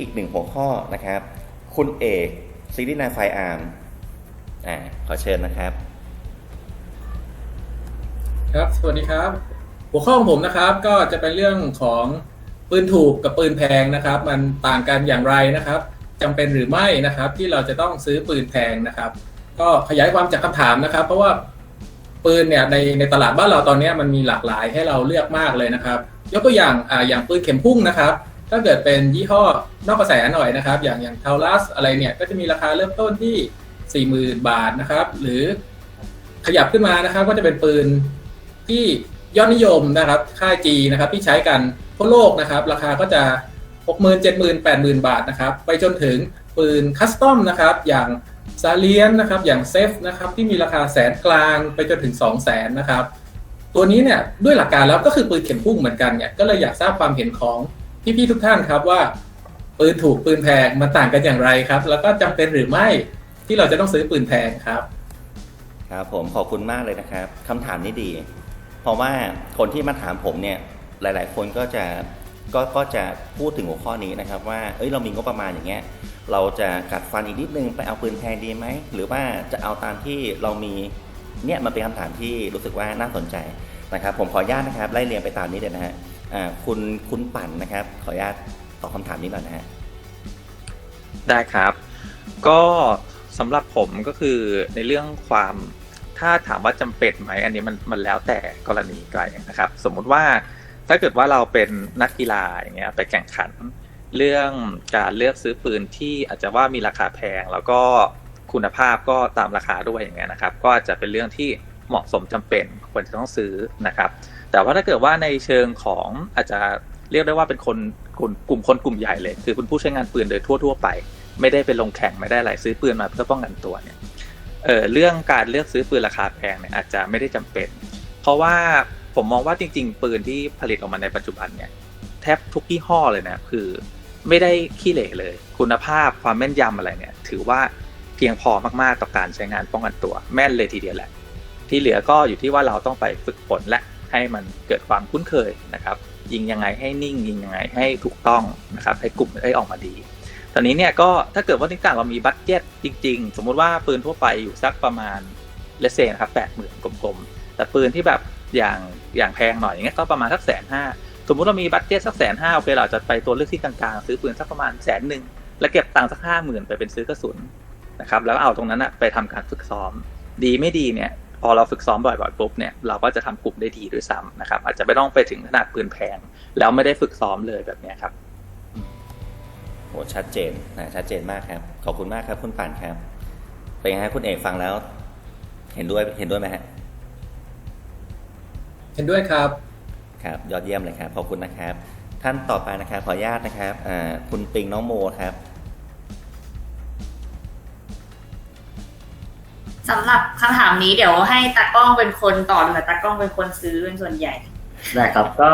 อีกหนึ่งหัวข้อนะครับ คุณเอกซีรีส์นาไฟอาร์มอ่าขอเชิญนะครับ ครับ สวัสดีครับ หัวข้อของผมนะครับ ก็จะเป็นเรื่องของปืนถูกกับปืนแพงนะครับ มันต่างกันอย่างไรนะครับจำเป็นหรือไม่นะครับ ที่เราจะต้องซื้อปืนแพงนะครับ ก็ขยายความจากคำถามนะครับ เพราะว่าปืนเนี่ยในในตลาดบ้านเราตอนนี้มันมีหลากหลายให้เราเลือกมากเลยนะครับ ยกตัวอย่างอ่าอย่างปืนเข็มพุ่งนะครับ ถ้าเกิดเป็นยี่ห้อนอกกระแสหน่อยนะครับ อย่างอย่างเทาลัสอะไรเนี่ยก็จะมีราคาเริ่มต้นที่ 40,000 บาทนะครับ หรือขยับขึ้นมานะครับ ก็จะเป็นปืนที่ยอดนิยมนะครับค่ายจีนะครับที่ใช้กันทั่วโลกนะครับ ราคาก็จะ 60,000 70,000 80,000 บาทนะครับ ไปจนถึงปืนคัสตอมนะครับ อย่างซาเลียนนะครับ อย่างเซฟนะครับที่มีราคาแสนกลางไปจนถึง 2 0 0แสนนะครับ ตัวนี้เนี่ยด้วยหลักการแล้วก็คือปืนเข็มพุ่งเหมือนกันเนี่ยก็เลยอยากทราบความเห็นของ พี่ๆทุกท่านครับว่าปืนถูกปืนแพงมันต่างกันอย่างไรครับ แล้วก็จำเป็นหรือไม่ที่เราจะต้องซื้อปืนแพงครับ ครับ ผมขอบคุณมากเลยนะครับคำถามนี้ดี เพราะว่าคนที่มาถามผมเนี่ยหลาย ๆ คนก็จะก็ก็จะพูดถึงหัวข้อนี้นะครับ ว่าเอ้ยเรามีงบประมาณอย่างเงี้ยเราจะกัดฟันอีกนิดนึงไปเอาปืนแพงดีไหมหรือว่าจะเอาตามที่เรามีเนี่ยมันเป็นคำถามที่รู้สึกว่าน่าสนใจนะครับ ผมขออนุญาตนะครับไล่เรียงไปตามนี้เลยนะฮะ คุณคุณปั่นนะครับ ขออนุญาตตอบคำถามนี้หน่อยนะฮะได้ครับ ก็สำหรับผมก็คือในเรื่องความถ้าถามว่าจำเป็นไหมอันนี้มันมันแล้วแต่กรณีไปนะครับ สมมุติว่าถ้าเกิดว่าเราเป็นนักกีฬาอย่างเงี้ยไปแข่งขัน เรื่องการเลือกซื้อปืนที่อาจจะว่ามีราคาแพงแล้วก็คุณภาพก็ตามราคาด้วยอย่างเงี้ยนะครับ ก็อาจจะเป็นเรื่องที่เหมาะสมจำเป็นควรจะต้องซื้อนะครับ แต่ว่าถ้าเกิดว่าในเชิงของอาจจะเรียกได้ว่าเป็นคนกลุ่มคนกลุ่มใหญ่เลย คือคุณผู้ใช้งานปืนโดยทั่ว ๆ ไป ไม่ได้ไปลงแข่งไม่ได้อะไรซื้อปืนมาเพื่อป้องกันตัวเนี่ยเออเรื่องการเลือกซื้อปืนราคาแพงเนี่ยอาจจะไม่ได้จำเป็น เพราะว่าผมมองว่าจริง ๆ ปืนที่ผลิตออกมาในปัจจุบันเนี่ยแทบทุกยี่ห้อเลยนะคือไม่ได้ขี้เหร่เลย คุณภาพความแม่นยำอะไรเนี่ย ถือว่าเพียงพอมากๆต่อการใช้งานป้องกันตัว แม่นเลยทีเดียวแหละ ที่เหลือก็อยู่ที่ว่าเราต้องไปฝึกฝนและ ให้มันเกิดความคุ้นเคยนะครับ ยิงยังไงให้นิ่ง ยิงยังไงให้ถูกต้องนะครับให้กลุ่มได้ออกมาดี ตอนนี้เนี่ยก็ถ้าเกิดว่าที่ต่างเรามีบัตเจ็ตจริง ๆ สมมุติว่าปืนทั่วไปอยู่สักประมาณเลเซนครับแปดหมื่นกลมๆ แต่ปืนที่แบบอย่างอย่างแพงหน่อยอย่างเงี้ยก็ประมาณสักแสนห้าสมมุติเรามีบัตเจ็ตสักแสนห้าโอเคเราจะไปตัวเลือกที่กลางๆ ซื้อปืนสักประมาณแสนหนึ่งแล้วเก็บตังค์สักห้าหมื่นไปเป็นซื้อกระสุนนะครับแล้วเอาตรงนั้นอะไปทำการฝึกซ้อม ดีไม่ดีเนี่ย พอเราฝึกซ้อมบ่อยๆปุ๊บเนี่ยเราก็จะทำกลุ่มได้ดีด้วยซ้ำนะครับ อาจจะไม่ต้องไปถึงขนาดปืนแพง แล้วไม่ได้ฝึกซ้อมเลยแบบเนี้ยครับโหชัดเจนนะชัดเจนมากครับ ขอบคุณมากครับคุณป่านครับเป็นไงฮะคุณเอกฟังแล้ว เห็นด้วยเห็นด้วยไหมฮะเห็นด้วยครับครับยอดเยี่ยมเลยครับขอบคุณนะครับ ท่านต่อไปนะครับขออนุญาตนะครับอ่าคุณปิงน้องโมครับ สำหรับคำถามนี้เดี๋ยวให้ตากล้องเป็นคนตอบหรือตากล้องเป็นคนซื้อเป็นส่วนใหญ่ ได้ครับก็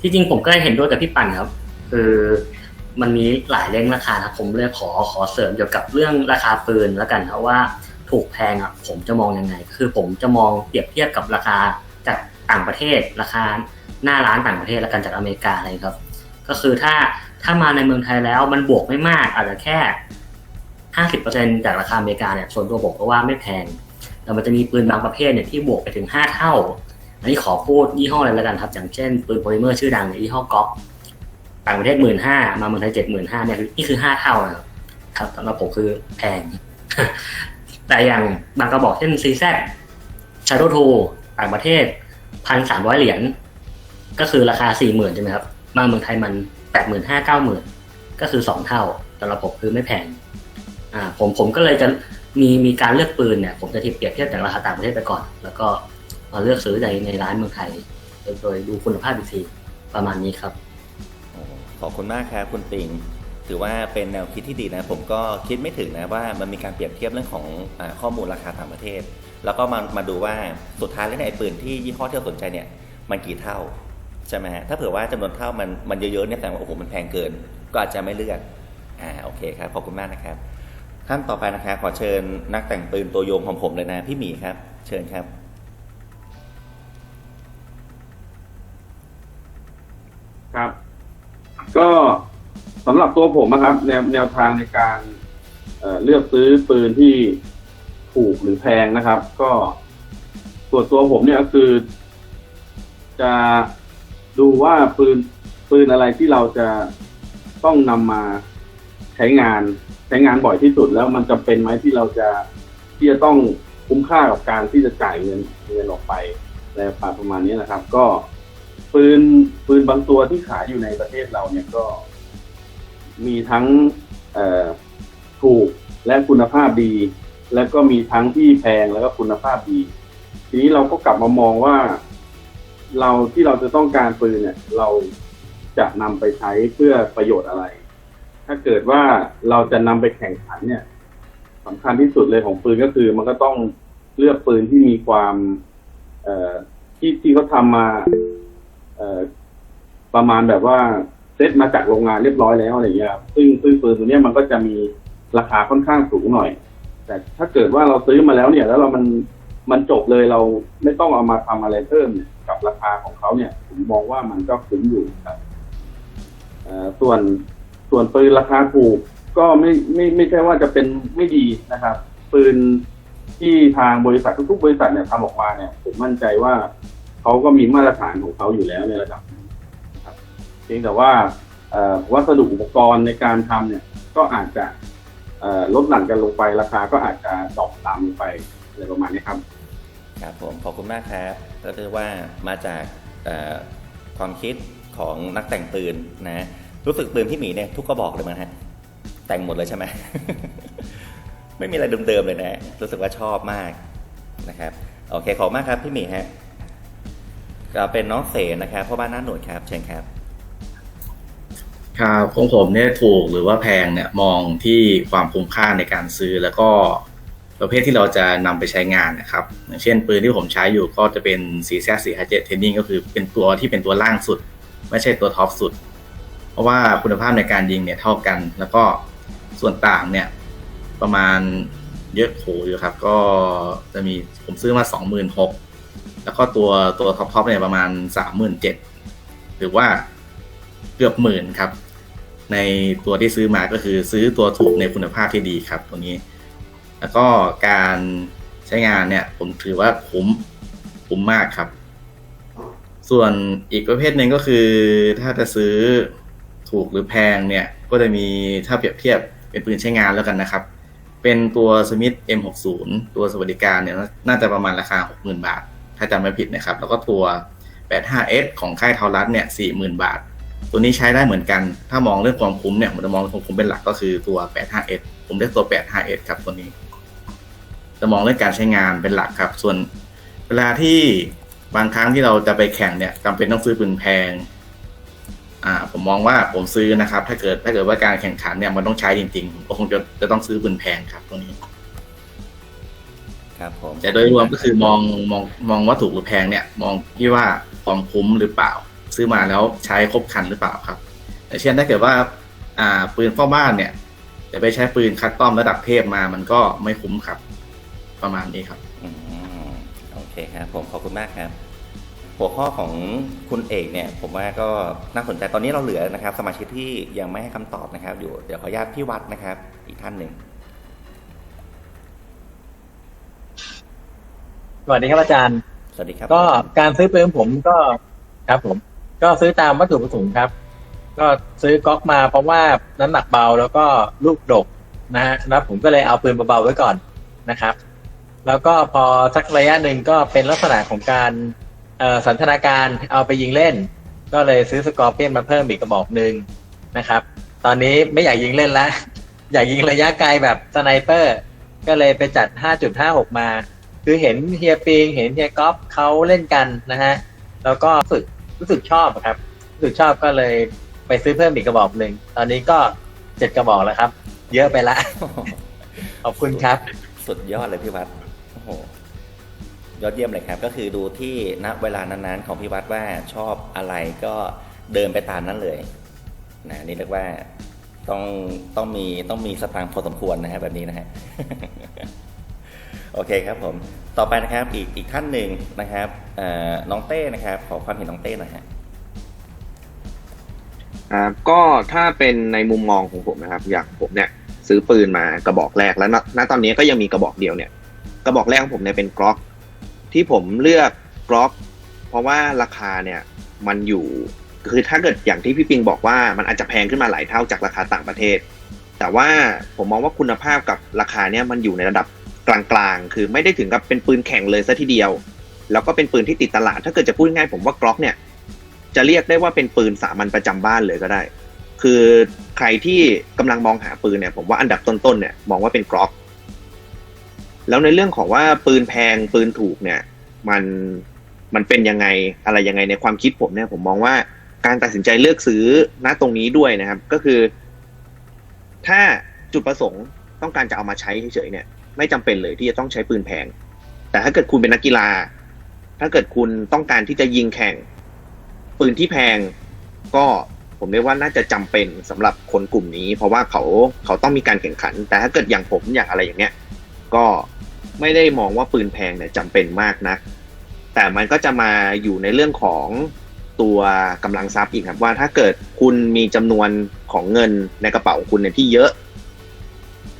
ที่จริงผมก็เห็นด้วยกับพี่ปั่นครับ คือมันมีหลายเรื่องราคานะผมเลยขอขอเสริมเกี่ยวกับเรื่องราคาปืนแล้วกันครับว่าถูกแพงอะผมจะมองยังไง คือผมจะมองเปรียบเทียบกับราคาจากต่างประเทศ ราคาหน้าร้านต่างประเทศแล้วกันจากอเมริกาอะไรครับ ก็คือถ้าถ้ามาในเมืองไทยแล้วมันบวกไม่มากอาจจะแค่ ห้าสิบเปอร์เซ็นจากราคาอเมริกาเนี่ยส่วนตัวผมก็ว่าไม่แพง แต่มันจะมีปืนบางประเภทเนี่ยที่บวกไปถึงห้าเท่า อันนี้ขอพูดยี่ห้ออะไรแล้วกันครับ อย่างเช่นปืนโพลิเมอร์ชื่อดังยี่ห้อก๊อฟต่างประเทศหมื่นห้ามาเมืองไทยเจ็ดหมื่นห้าเนี่ยนี่คือห้าเท่านะครับครับสำหรับผมคือแพง แต่อย่างบางกระบอกเช่นซีแซดชาร์โดทูต่างประเทศพันสามร้อยเหรียญก็คือราคาสี่หมื่นใช่ไหมครับ มาเมืองไทยมันแปดหมื่นห้าเก้าหมื่นก็คือสองเท่าสำหรับผมคือไม่แพง อ่าผมผมก็เลยจะมีมีการเลือกปืนเนี่ยผมจะเทียบเปรียบเทียบจากราคาต่างประเทศไปก่อน แล้วก็มาเลือกซื้อในในร้านเมืองไทยโดยโดยดูคุณภาพอีกทีประมาณนี้ครับขอบคุณมากครับคุณปิงถือว่าเป็นแนวคิดที่ดีนะ ผมก็คิดไม่ถึงนะว่ามันมีการเปรียบเทียบเรื่องของอข้อมูลราคาต่างประเทศ แล้วก็มามาดูว่าสุดท้ายแล้วเนี่ยไอ้ปืนที่ยี่ห้อที่เราสนใจเนี่ยมันกี่เท่าใช่ไหมฮะถ้าเผื่อว่าจำนวนเท่ามันมันเยอะๆเนี่ยแสดงว่าโอ้โหมันแพงเกิน ก็อาจจะไม่เลือกอ่าโอเคครับขอบคุณมากนะครับ ท่านต่อไปนะครับขอเชิญนักแต่งปืนตัวโยงของผมเลยนะ พี่หมีครับ เชิญครับ ครับ ก็สำหรับตัวผมนะครับ แนวแนวทางในการเเลือกซื้อปืนที่ถูกหรือแพงนะครับ ก็ส่วนตัวผมเนี่ยก็คือ จะดูว่าปืนปืนอะไรที่เราจะต้องนำมาใช้งาน ใช้งานบ่อยที่สุดแล้วมันจำเป็นไหมที่เราจะที่จะต้องคุ้มค่ากับการที่จะจ่ายเงินเงินออกไปอะไรประมาณนี้นะครับ ก็ปืนปืนบางตัวที่ขายอยู่ในประเทศเราเนี่ยก็ มีทั้งถูกและคุณภาพดี แล้วก็มีทั้งที่แพงแล้วก็คุณภาพดี ทีนี้เราก็กลับมามองว่า เราที่เราจะต้องการปืนเนี่ย เราจะนำไปใช้เพื่อประโยชน์อะไร ถ้าเกิดว่าเราจะนำไปแข่งขันเนี่ยสำคัญที่สุดเลยของปืนก็คือ มันก็ต้องเลือกปืนที่มีความ เอ่อที่ที่เขาทำมา เอ่อประมาณแบบว่าเซตมาจากโรงงานเรียบร้อยแล้วอะไรอย่างเงี้ยครับซึ่งซึ่งปืนตัวเนี้ยมันก็จะมีราคาค่อนข้างสูงหน่อย แต่ถ้าเกิดว่าเราซื้อมาแล้วเนี่ย แล้วเรามันมันจบเลยเราไม่ต้องเอามาทำอะไรเพิ่มเนี่ยกับราคาของเขาเนี่ย ผมมองว่ามันก็คุ้มอยู่ครับส่วน ส่วนปืนราคาถูกก็ไม่ไม่ไม่ใช่ว่าจะเป็นไม่ดีนะครับ ปืนที่ทางบริษัททุกๆ บริษัทเนี่ยทำออกมาเนี่ย ผมมั่นใจว่าเขาก็มีมาตรฐานของเขาอยู่แล้วในระดับนึ่งนะครับเพียงแต่ว่าวัสดุอุปกรณ์ในการทำเนี่ย ก็อาจจะลดหลั่นกันลงไปราคาก็อาจจะดรอปตามลงไปอะไรประมาณนี้ครับครับผมขอบคุณมากครับก็เรียกว่ามาจากความคิดของนักแต่งปืนนะ รู้สึกปืนพี่หมีเนี่ยทุกกระบอกเลยมั้งฮะ แต่งหมดเลยใช่ไหม ไม่มีอะไรเดิมๆเลยนะ รู้สึกว่าชอบมากนะครับ โอเคขอบคุณมากครับพี่หมีฮะก็เป็นน้องเสนะครับพ่อบ้านหน้าหนวดครับ เชิญครับครับของผมเนี่ยถูกหรือว่าแพงเนี่ยมองที่ความคุ้มค่าในการซื้อแล้วก็ประเภทที่เราจะนำไปใช้งานนะครับ อย่างเช่นปืนที่ผมใช้อยู่ก็จะเป็น c z 4 5 7 Training ก็คือเป็นตัวที่เป็นตัวล่างสุด ไม่ใช่ตัวท็อปสุด เพราะว่าคุณภาพในการยิงเนี่ยเท่ากัน แล้วก็ส่วนต่างเนี่ยประมาณเยอะโหอยู่ครับ ก็จะมีผมซื้อมา 26,000แล้วก็ตัวตัวท็อปท็อปเนี่ยประมาณ 37,000หรือว่าเกือบหมื่นครับ ในตัวที่ซื้อมาก็คือซื้อตัวถูกในคุณภาพที่ดีครับตัวนี้ แล้วก็การใช้งานเนี่ยผมถือว่าคุ้มคุ้มมากครับ ส่วนอีกประเภทหนึ่งก็คือถ้าจะซื้อ ถูกหรือแพงเนี่ย ก็จะมีถ้าเปรียบเทียบเป็นปืนใช้งานแล้วกันนะครับ เป็นตัวสมิธ M60 ตัวสวัสดิการเนี่ยน่าจะประมาณราคา 60,000 บาท ถ้าจำไม่ผิดนะครับ แล้วก็ตัว 85S ของค่ายเทารัสเนี่ย 40,000 บาท ตัวนี้ใช้ได้เหมือนกัน ถ้ามองเรื่องความคุ้มเนี่ยผมจะมองเรื่องความคุ้มเป็นหลักก็คือตัว 85S ผมเลือกตัว 85S ครับตัวนี้ จะมองเรื่องการใช้งานเป็นหลักครับ ส่วนเวลาที่บางครั้งที่เราจะไปแข่งเนี่ยจำเป็นต้องซื้อปืนแพง อ่าผมมองว่าผมซื้อนะครับ ถ้าเกิดถ้าเกิดว่าการแข่งขันเนี่ยมันต้องใช้จริงๆผมก็คงจะจะต้องซื้อปืนแพงครับตัวนี้ ครับผมแต่โดยรวมก็คือมองมองมองว่าถูกหรือแพงเนี่ย มองที่ว่าความคุ้มหรือเปล่า ซื้อมาแล้วใช้ครบครันหรือเปล่าครับอย่างเช่นถ้าเกิดว่า อ่าปืนเฝ้าบ้านเนี่ยจะไปใช้ปืนคัสตอมระดับเทพมามันก็ไม่คุ้มครับ ประมาณนี้ครับอืมโอเคครับผมขอบคุณมากครับ หัวข้อของคุณเอกเนี่ยผมว่าก็น่าสนใจตอนนี้เราเหลือนะครับ สมาชิกที่ยังไม่ให้คำตอบนะครับอยู่เดี๋ยวขออนุญาตพี่วัดนะครับ อีกท่านหนึ่งสวัสดีครับอาจารย์สวัสดีครับก็การซื้อปืนของผมก็ครับผม ก็ซื้อตามวัตถุประสงค์ครับ ก็ซื้อก๊อกมาเพราะว่าน้ำหนักเบาแล้วก็ลูกดกนะฮะแล้วผมก็เลยเอาปืนเบาๆไว้ก่อนนะครับ แล้วก็พอสักระยะหนึ่งก็เป็นลักษณะของการ เอ่อสันทนาการเอาไปยิงเล่น ก็เลยซื้อสกอร์เปียนมาเพิ่มอีกกระบอกหนึ่งนะครับ ตอนนี้ไม่อยากยิงเล่นแล้วอยากยิงระยะไกลแบบสไนเปอร์ ก็เลยไปจัด 5.56 มา คือเห็นเฮียปิงเห็นเฮียก๊อฟเขาเล่นกันนะฮะ แล้วก็รู้สึกรู้สึกชอบอะครับ รู้สึกชอบก็เลยไปซื้อเพิ่มอีกกระบอกหนึ่ง ตอนนี้ก็เจ็ดกระบอกแล้วครับ เยอะไปละ ขอบคุณครับ สุดยอดเลยพี่วัดโอ้โห ยอดเยี่ยมเลยครับ ก็คือดูที่ณเวลานั้นๆ ของพี่วัดว่าชอบอะไรก็เดินไปตามนั้นเลยนะนี่เรียกว่าต้องต้องมีต้องมีสตางค์พอสมควรนะฮะแบบนี้นะฮะโอเคครับผมต่อไปนะครับอีกอีกท่านหนึ่งนะครับน้องเต้นะครับ ขอความเห็นน้องเต้หน่อยฮะอ่าก็ถ้าเป็นในมุมมองของผมนะครับ อย่างผมเนี่ย ซื้อปืนมากระบอกแรกแล้วณตอนนี้ก็ยังมีกระบอกเดียวเนี่ย กระบอกแรกของผมเนี่ยเป็นกล็อก ที่ผมเลือกกล็อกเพราะว่าราคาเนี่ยมันอยู่คือถ้าเกิดอย่างที่พี่ปิงบอกว่ามันอาจจะแพงขึ้นมาหลายเท่าจากราคาต่างประเทศ แต่ว่าผมมองว่าคุณภาพกับราคาเนี่ยมันอยู่ในระดับกลางๆ คือไม่ได้ถึงกับเป็นปืนแข่งเลยซะทีเดียว แล้วก็เป็นปืนที่ติดตลาด ถ้าเกิดจะพูดง่ายๆผมว่ากล็อกเนี่ย จะเรียกได้ว่าเป็นปืนสามัญประจำบ้านเลยก็ได้ คือใครที่กำลังมองหาปืนเนี่ย ผมว่าอันดับต้นๆเนี่ยมองว่าเป็นกล็อก แล้วในเรื่องของว่าปืนแพงปืนถูกเนี่ย มันมันเป็นยังไงอะไรยังไงในความคิดผมเนี่ยผมมองว่าการตัดสินใจเลือกซื้อณตรงนี้ด้วยนะครับ ก็คือ ถ้าจุดประสงค์ต้องการจะเอามาใช้เฉยๆเนี่ย ไม่จำเป็นเลยที่จะต้องใช้ปืนแพง แต่ถ้าเกิดคุณเป็นนักกีฬา ถ้าเกิดคุณต้องการที่จะยิงแข่ง ปืนที่แพงก็ผมเรียกว่าน่าจะจำเป็นสำหรับคนกลุ่มนี้ เพราะว่าเขาเขาต้องมีการแข่งขัน แต่ถ้าเกิดอย่างผมอย่างอะไรอย่างเนี้ยก็ ไม่ได้มองว่าปืนแพงเนี่ยจำเป็นมากนะแต่มันก็จะมาอยู่ในเรื่องของตัวกำลังทรัพย์อีกครับว่าถ้าเกิดคุณมีจำนวนของเงินในกระเป๋าของคุณเนี่ยที่เยอะ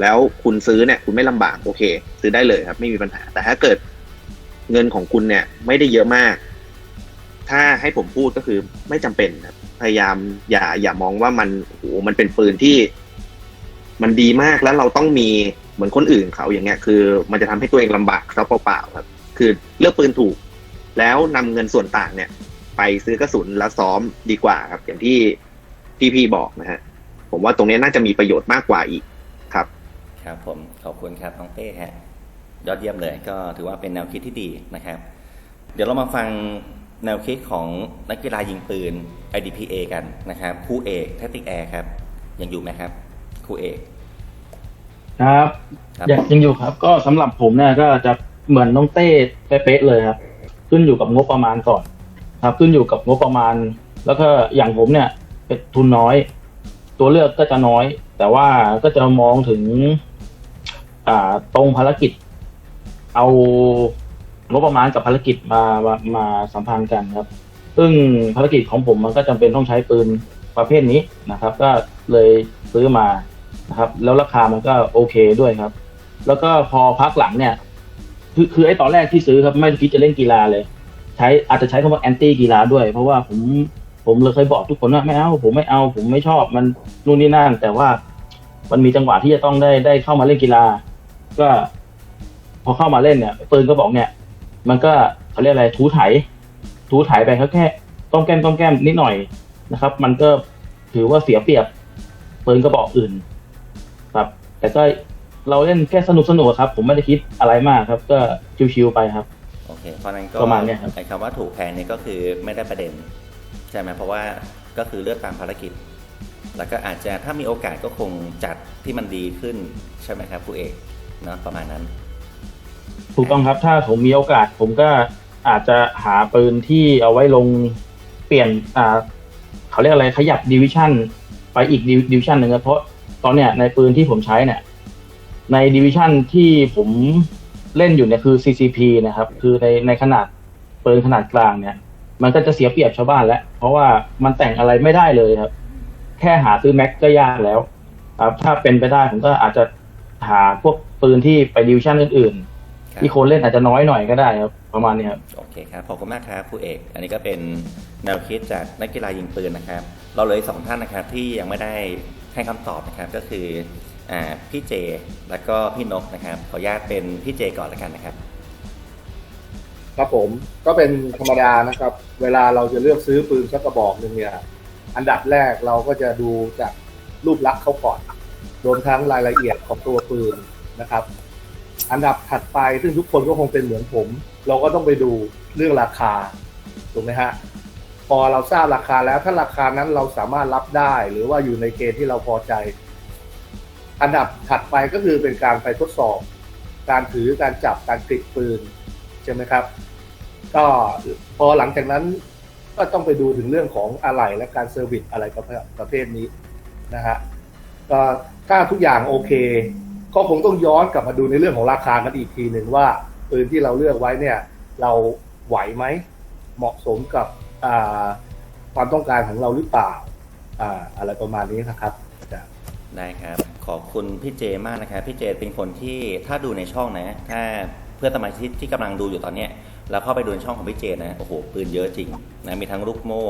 แล้วคุณซื้อเนี่ย คุณไม่ลำบากโอเค ซื้อได้เลยครับ ไม่มีปัญหา แต่ถ้าเกิดเงินของคุณเนี่ย ไม่ได้เยอะมาก ถ้าให้ผมพูดก็คือไม่จำเป็นครับพยายามอย่าอย่ามองว่ามันโอ้มันเป็นปืนที่ มันดีมากแล้วเราต้องมี เหมือนคนอื่นเขาอย่างเงี้ยคือ มันจะทำให้ตัวเองลำบากซะเปล่าๆครับ คือเลือกปืนถูก แล้วนำเงินส่วนต่างเนี่ย ไปซื้อกระสุนแล้วซ้อมดีกว่าครับ อย่างที่พี่พี่บอกนะฮะผมว่าตรงนี้น่าจะมีประโยชน์มากกว่าอีกครับ ครับผมขอบคุณครับน้องเต้ฮะยอดเยี่ยมเลย ก็ถือว่าเป็นแนวคิดที่ดีนะครับ เดี๋ยวเรามาฟังแนวคิดของนักกีฬายิงปืน IDPA กันนะครับครูเอกแทติกแอร์ครับ ยังอยู่ไหมครับครูเอก ครับ ครับยังยังอยู่ครับ ก็สำหรับผมเนี่ยก็จะเหมือนน้องเต้เป๊ะๆเลยครับ ขึ้นอยู่กับงบประมาณก่อน ครับ ขึ้นอยู่กับงบประมาณ แล้วก็อย่างผมเนี่ย เป็นทุนน้อย ตัวเลือกก็จะน้อย แต่ว่าก็จะมองถึง อ่าตรงภารกิจ เอางบประมาณกับภารกิจมามามาสัมพันธ์กันครับ ซึ่งภารกิจของผมมันก็จำเป็นต้องใช้ปืนประเภทนี้นะครับ ก็เลยซื้อมา นะครับ แล้วราคามันก็โอเคด้วยครับ แล้วก็พอพักหลังเนี่ย คือคือไอ้ตอนแรกที่ซื้อครับไม่คิดจะเล่นกีฬาเลย ใช้อาจจะใช้คำว่าแอนตี้กีฬาด้วย เพราะว่าผมผมเลยเคยบอกทุกคนว่าไม่เอาผมไม่เอา ผมไม่ชอบมันนู่นนี่นั่น แต่ว่ามันมีจังหวะที่จะต้องได้ได้เข้ามาเล่นกีฬา ก็ พอเข้ามาเล่นเนี่ยปืนก็บอกเนี่ย มันก็เขาเรียกอะไร ถูไถถูไถไปเขาแค่ต้อมแก้มต้อมแก้มนิดหน่อยนะครับ มันก็ถือว่าเสียเปรียบปืนกระบอกอื่น แต่ก็เราเล่นแค่สนุกสนุกๆครับ ผมไม่ได้คิดอะไรมากครับ ก็ชิวๆไปครับ โอเค เพราะฉะนั้นก็ประมาณเนี้ยครับ ไอ้คำว่าถูกแพงเนี่ยก็คือไม่ได้ประเด็น ใช่ไหมเพราะว่าก็คือเลือกตามภารกิจ แล้วก็อาจจะถ้ามีโอกาสก็คงจัดที่มันดีขึ้นใช่ไหมครับครูเอกเนาะประมาณนั้น ถูกต้องครับ ถ้าผมมีโอกาส ผมก็อาจจะหาปืนที่เอาไว้ลงเปลี่ยนอ่าเขาเรียกอะไรขยับดิวิชั่นไปอีกดิวิชั่นหนึ่งครับเพราะ ตอนเนี้ยในปืนที่ผมใช้เนี่ย ในดิวิชั่นที่ผมเล่นอยู่เนี่ยคือ CCP นะครับ คือในในขนาดปืนขนาดกลางเนี่ย มันก็จะเสียเปรียบชาวบ้านแล้ว เพราะว่ามันแต่งอะไรไม่ได้เลยครับ แค่หาซื้อแม็กก็ยากแล้ว ครับ ถ้าเป็นไปได้ผมก็อาจจะหาพวกปืนที่ไปดิวิชั่นอื่นๆครับที่คนเล่นอาจจะน้อยหน่อยก็ได้ครับ ประมาณนี้ครับ โอเคครับ ขอบคุณมากครับครูเอก อันนี้ก็เป็นแนวคิดจากนักกีฬายิงปืนนะครับ เราเลยสองท่านนะครับที่ยังไม่ได้ ให้คำตอบนะครับก็คืออพี่เจแล้วก็พี่นกนะครับขออนุญาตเป็นพี่เจก่อนล้วกันนะครับ ครับผมก็เป็นธรรมดานะครับ เวลาเราจะเลือกซื้อปืนสักกระบอกหนึ่งเนี่ยอันดับแรกเราก็จะดูจากรูปลักษณ์เขาก่อนรวมทั้งรายละเอียดของตัวปืนนะครับ อันดับถัดไปซึ่งทุกคนก็คงเป็นเหมือนผม เราก็ต้องไปดูเรื่องราคาถูกไหมฮะ พอเราทราบราคาแล้วถ้าราคานั้นเราสามารถรับได้ หรือว่าอยู่ในเกณฑ์ที่เราพอใจ อันดับถัดไปก็คือเป็นการไปทดสอบ การถือการจับการกริดปืนใช่ไหมครับ ก็พอหลังจากนั้นก็ต้องไปดูถึงเรื่องของอะไหล่และการเซอร์วิสอะไรประเภทประเภทนี้นะฮะก็ถ้าทุกอย่างโอเค ก็คงต้องย้อนกลับมาดูในเรื่องของราคากันอีกทีหนึ่งว่าปืนที่เราเลือกไว้เนี่ย เราไหวไหมเหมาะสมกับ ความต้องการของเราหรือเปล่าอ่าอะไรประมาณนี้นะครับได้ครับขอบคุณพี่เจมากนะครับพี่เจเป็นคนที่ถ้าดูในช่องนะถ้าเพื่อนสมาชิกที่กำลังดูอยู่ตอนเนี้ยแล้วเข้าไปดูในช่องของพี่เจนะโอ้โหปืนเยอะจริงนะมีทั้งลูกโม่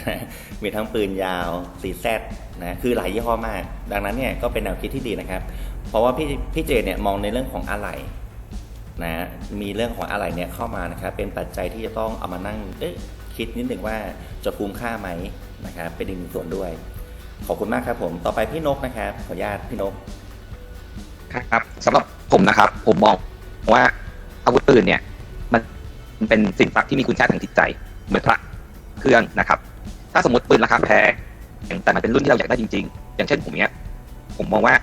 นะมีทั้งปืนยาวสีแซดนะคือหลายยี่ห้อมาก ดังนั้นเนี่ยก็เป็นแนวคิดที่ดีนะครับ เพราะว่าพี่พี่เจเนี่ยมองในเรื่องของอะไหล่นะมีเรื่องของอะไหล่เนี่ยเข้ามานะครับเป็นปัจจัยที่จะต้องเอามานั่งเอ๊ะ คิดนิดหนึ่งว่าจะคุ้มค่าไหมนะครับเป็นอีกหนึ่งส่วนด้วย ขอบคุณมากครับผมต่อไปพี่นกนะครับขออนุญาตพี่นกครับสำหรับผมนะครับ ผมมองว่าอาวุธปืนเนี่ยมันเป็นสิ่งศักดิ์ที่มีคุณค่าทางจิตใจ เหมือนพระเครื่องนะครับ ถ้าสมมติปืนราคาแพงแต่มันเป็นรุ่นที่เราอยากได้จริง ๆ อย่างเช่นผมเนี้ย ผมมองว่า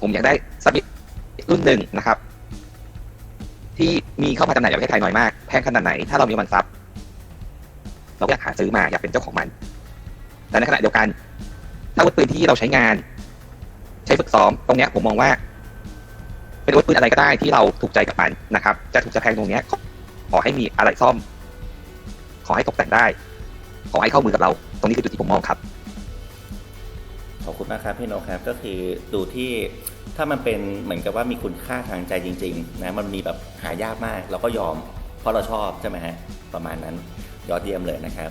ผมอยากได้สักรุ่นหนึ่งนะครับ ที่มีเข้ามาจำหน่ายในประเทศไทยน้อยมาก แพงขนาดไหน ถ้าเรามีมันทรัพย์ เราก็อยากหาซื้อมาอยากเป็นเจ้าของมันแต่ในขณะเดียวกัน ถ้าอาวุธปืนที่เราใช้งาน ใช้ฝึกซ้อมตรงนี้ผมมองว่า เป็นอาวุธปืนอะไรก็ได้ที่เราถูกใจกับมันนะครับ จะถูกจะแพงตรงนี้ขอขอให้มีอะไรซ่อม ขอให้ตกแต่งได้ ขอให้เข้ามือกับเรา ตรงนี้คือจุดที่ผมมองครับขอบคุณมากครับพี่นกครับก็คือดูที่ถ้ามันเป็นเหมือนกับว่ามีคุณค่าทางใจจริง ๆ นะมันมีแบบหายากมากเราก็ยอม เพราะเราชอบใช่ไหมฮะประมาณนั้น ยอดเยี่ยมเลยนะครับ